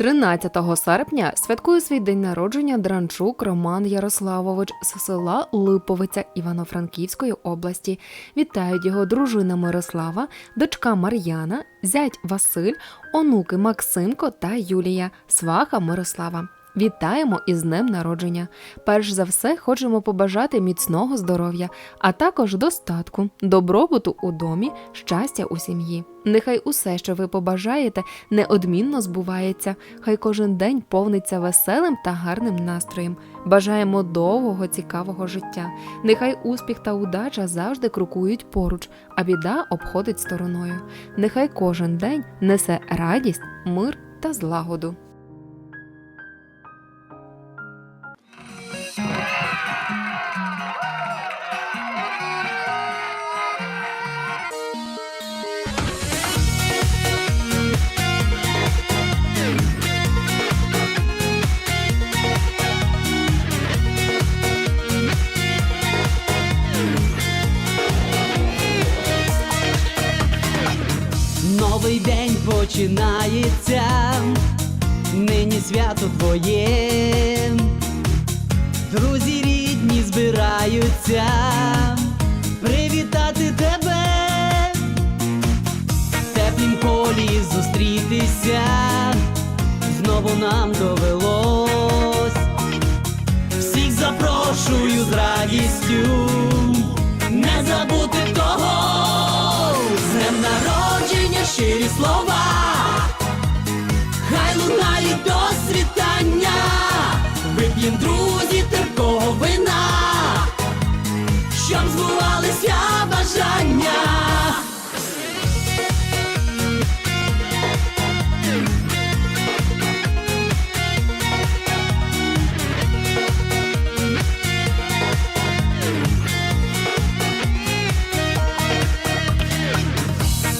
13 серпня святкує свій день народження Дранчук Роман Ярославович з села Липовиця Івано-Франківської області. Вітають його дружина Мирослава, дочка Мар'яна, зять Василь, онуки Максимко та Юлія, сваха Мирослава. Вітаємо із днем народження. Перш за все, хочемо побажати міцного здоров'я, а також достатку, добробуту у домі, щастя у сім'ї. Нехай усе, що ви побажаєте, неодмінно збувається. Хай кожен день повниться веселим та гарним настроєм. Бажаємо довгого, цікавого життя. Нехай успіх та удача завжди крокують поруч, а біда обходить стороною. Нехай кожен день несе радість, мир та злагоду. Новий день починається, нині свято твоє, друзі рідні збираються привітати тебе, в теплім полі зустрітися, знову нам довелось, всіх запрошую з радістю, слова, хай лунають до світання, вип'єм друзі терпкого вина, щоб збувалися бажання.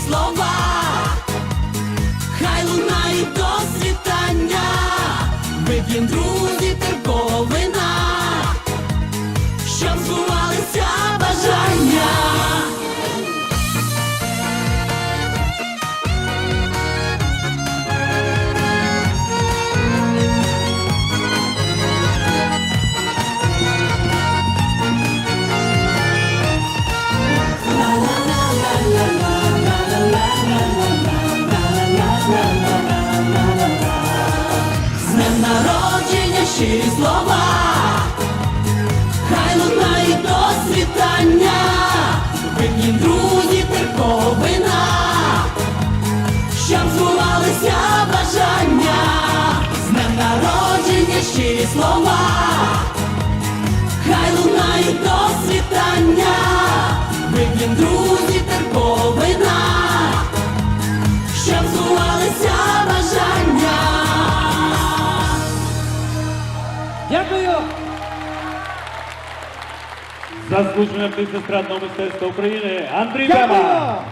щирі слова, щирі слова, хай лунають до світання, вип'єм друзі терпкого вина, щоб збувалися бажання, з днем народження щирі слова, хай лунають до світання, вип'єм друзі Заслужений артист естрадного мистецтва України Андрій Бема.